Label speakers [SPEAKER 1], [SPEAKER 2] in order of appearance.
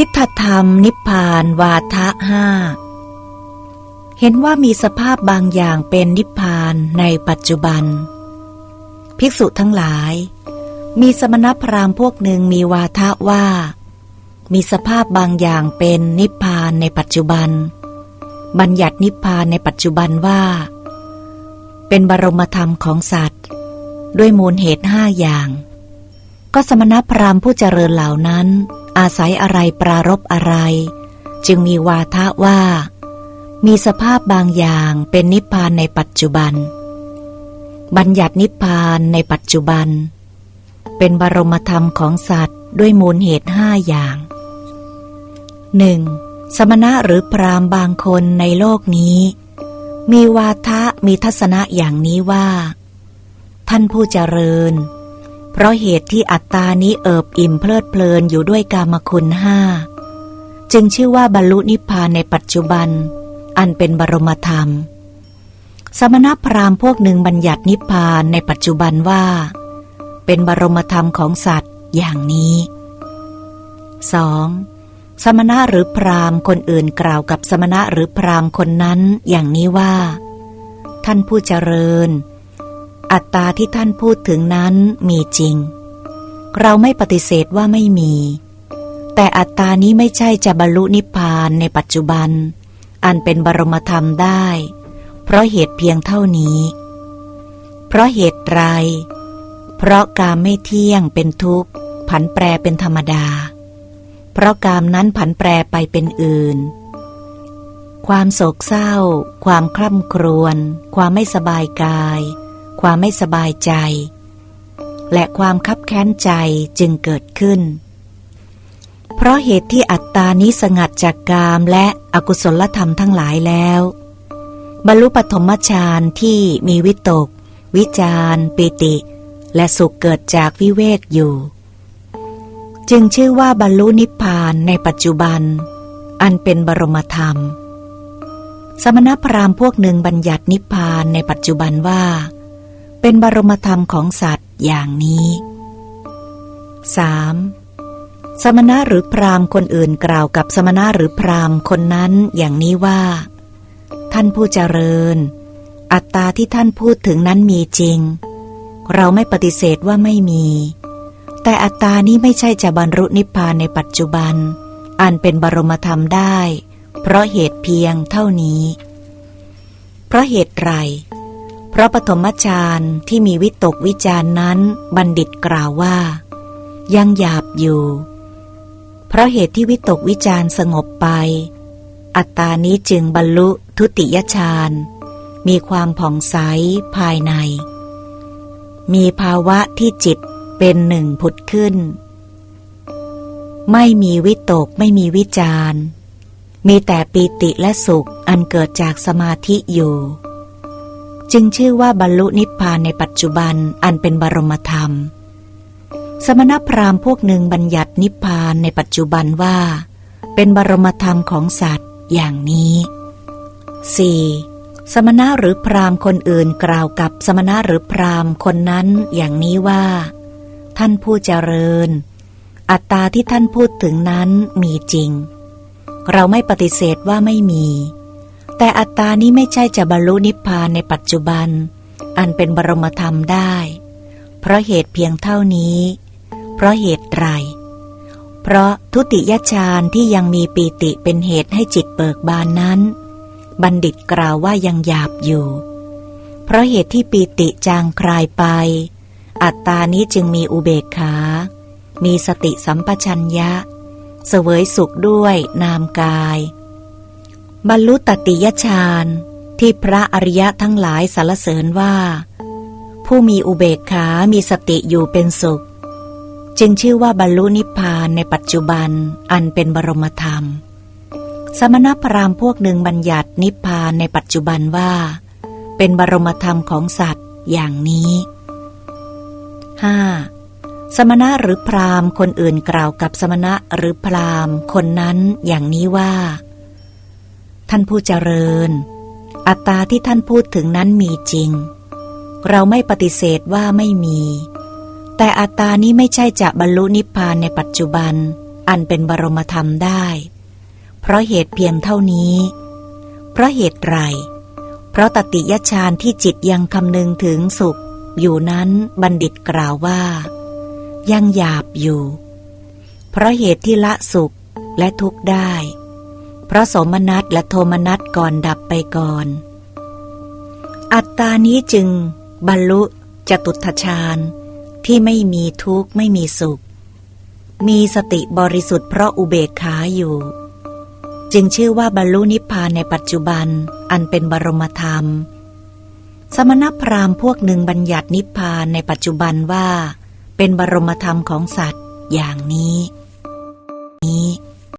[SPEAKER 1] ทิฏฐธรรมนิพพานวาทะห้าเห็นว่ามีสภาพบางอย่างเป็นนิพพานในปัจจุบัน ภิกษุทั้งหลาย มีสมณพราหมณ์พวกหนึ่งมีวาทะว่า มีสภาพบางอย่างเป็นนิพพานในปัจจุบัน บัญญัตินิพพานในปัจจุบันว่า เป็นบรมธรรมของสัตว์ ด้วยมูลเหตุห้าอย่าง ก็สมณพราหมณ์ผู้เจริญเหล่านั้น อาศัยอะไรปรารบอะไร จึงมีวาทะว่า มีสภาพบางอย่างเป็นนิพพานในปัจจุบัน บัญญัตินิพพานในปัจจุบัน เป็นบรมธรรมของสัตว์ด้วยมูลเหตุห้าอย่างหนึ่งสมณะหรือพรามบางคนในโลกนี้ มีวาทะมีทัศนะอย่างนี้ว่า ท่านผู้เจริญ เพราะเหตุที่อัตตานี้เอิบอิ่มเพลิดเพลินอยู่ด้วยกามคุณห้าจึงชื่อว่าบรรลุนิพพานในปัจจุบัน อันเป็นบรมธรรม สมณพราหมณ์พวกหนึ่งบัญญัตินิพพานในปัจจุบันว่า เป็นบรมธรรมของสัตว์อย่างนี้ 2. สมณะหรือพราหมณ์คนอื่นกล่าวกับสมณะหรือพราหมณ์คนนั้นอย่างนี้ว่า ท่านผู้เจริญ อัตตาที่ท่านพูดถึงนั้นมีจริง เราไม่ปฏิเสธว่าไม่มี แต่อัตตานี้ไม่ใช่จะบรรลุนิพพานในปัจจุบัน อันเป็นบรมธรรมได้ เพราะเหตุเพียงเท่านี้ เพราะเหตุไร เพราะกามไม่เที่ยงเป็นทุกข์ ผันแปรเป็นธรรมดา เพราะกามนั้นผันแปรไปเป็นอื่นความโศกเศร้า ความคร่ำครวญ ความไม่สบายกาย ความไม่สบายใจ และความคับแค้นใจจึงเกิดขึ้น เพราะเหตุที่อัตตานี้สงัดจากกามและอกุศลธรรมทั้งหลายแล้ว บรรลุปฐมฌานที่มีวิตก วิจารปิติ และสุขเกิดจากวิเวกอยู่ จึงชื่อว่าบรรลุนิพพานในปัจจุบัน อันเป็นบรมธรรมสมณพราหมณ์พวกหนึ่งบัญญัตินิพพานในปัจจุบันว่า เป็นบรมธรรมของสัตว์อย่างนี้ 3. สมณะหรือพราหมณ์คนอื่นกล่าวกับสมณะหรือพราหมณ์คนนั้นอย่างนี้ว่า ท่านผู้เจริญ อัตตาที่ท่านพูดถึงนั้นมีจริง เราไม่ปฏิเสธว่าไม่มี แต่อัตตานี้ไม่ใช่จะบรรลุนิพพานในปัจจุบัน อันเป็นบรมธรรมได้ เพราะเหตุเพียงเท่านี้ เพราะเหตุไร พราะปฐมฌานที่มีวิตกวิจารณ์นั้น บัณฑิตกล่าวว่า ยังหยาบอยู่ เพราะเหตุที่วิตกวิจารณ์สงบไป อัตตานี้จึงบรรลุทุติยฌานมีความผ่องใสภายใน มีภาวะที่จิตเป็นหนึ่งผุดขึ้น ไม่มีวิตกไม่มีวิจารมีแต่ปีติและสุขอันเกิดจากสมาธิอยู่ จึงชื่อว่าบรรลุนิพพานในปัจจุบันอันเป็นบรมธรรม สมณพราหมณ์พวกหนึ่งบัญญัตินิพพานในปัจจุบันว่า เป็นบรมธรรมของสัตว์อย่างนี้ 4. สมณะหรือพราหมณ์คนอื่นกล่าวกับสมณะหรือพราหมณ์คนนั้นอย่างนี้ว่า ท่านผู้เจริญ อัตตาที่ท่านพูดถึงนั้นมีจริง เราไม่ปฏิเสธว่าไม่มี แต่อัตตานี้ไม่ใช่จะบรรลุนิพพานในปัจจุบัน อันเป็นบรมธรรมได้ เพราะเหตุเพียงเท่านี้ เพราะเหตุไร เพราะทุติยฌานที่ยังมีปีติเป็นเหตุให้จิตเบิกบานนั้น บัณฑิตกล่าวว่ายังหยาบอยู่ เพราะเหตุที่ปีติจางคลายไป อัตตานี้จึงมีอุเบกขา มีสติสัมปชัญญะ เสวยสุขด้วยนามกาย บรรลุตติยฌานที่พระอริยะทั้งหลายสรรเสริญว่า ผู้มีอุเบกขา มีสติอยู่เป็นสุข จึงชื่อว่าบรรลุนิพพานในปัจจุบันอันเป็นบรมธรรม สมณพราหมณ์พวกหนึ่งบัญญัตินิพพานในปัจจุบันว่า เป็นบรมธรรมของสัตว์อย่างนี้ 5. สมณะหรือพราหมณ์คนอื่นกล่าวกับสมณะหรือพราหมณ์คนนั้นอย่างนี้ว่า ท่านผู้เจริญ อัตตาที่ท่านพูดถึงนั้นมีจริง เราไม่ปฏิเสธว่าไม่มี แต่อัตตานี้ไม่ใช่จะบรรลุนิพพานในปัจจุบัน อันเป็นบรมธรรมได้ เพราะเหตุเพียงเท่านี้ เพราะเหตุไร เพราะตติยฌานที่จิตยังคำนึงถึงสุข อยู่นั้นบัณฑิตกล่าวว่า ยังหยาบอยู่ เพราะเหตุที่ละสุขและทุกข์ได้ เพราะสมนัตและโทมนัตก่อนดับไปก่อน อัตตานี้จึง บรรลุจตุทชาญที่ไม่มีทุกข์ไม่มีสุข มีสติบริสุทธิ์เพราะอุเบกขาอยู่ จึงชื่อว่าบรรลุนิพพานในปัจจุบันอันเป็นบรมธรรม สมณพราหมณ์พวกหนึ่งบัญญัตินิพพานในปัจจุบันว่า เป็นบรมธรรมของสัตว์อย่างนี้นี้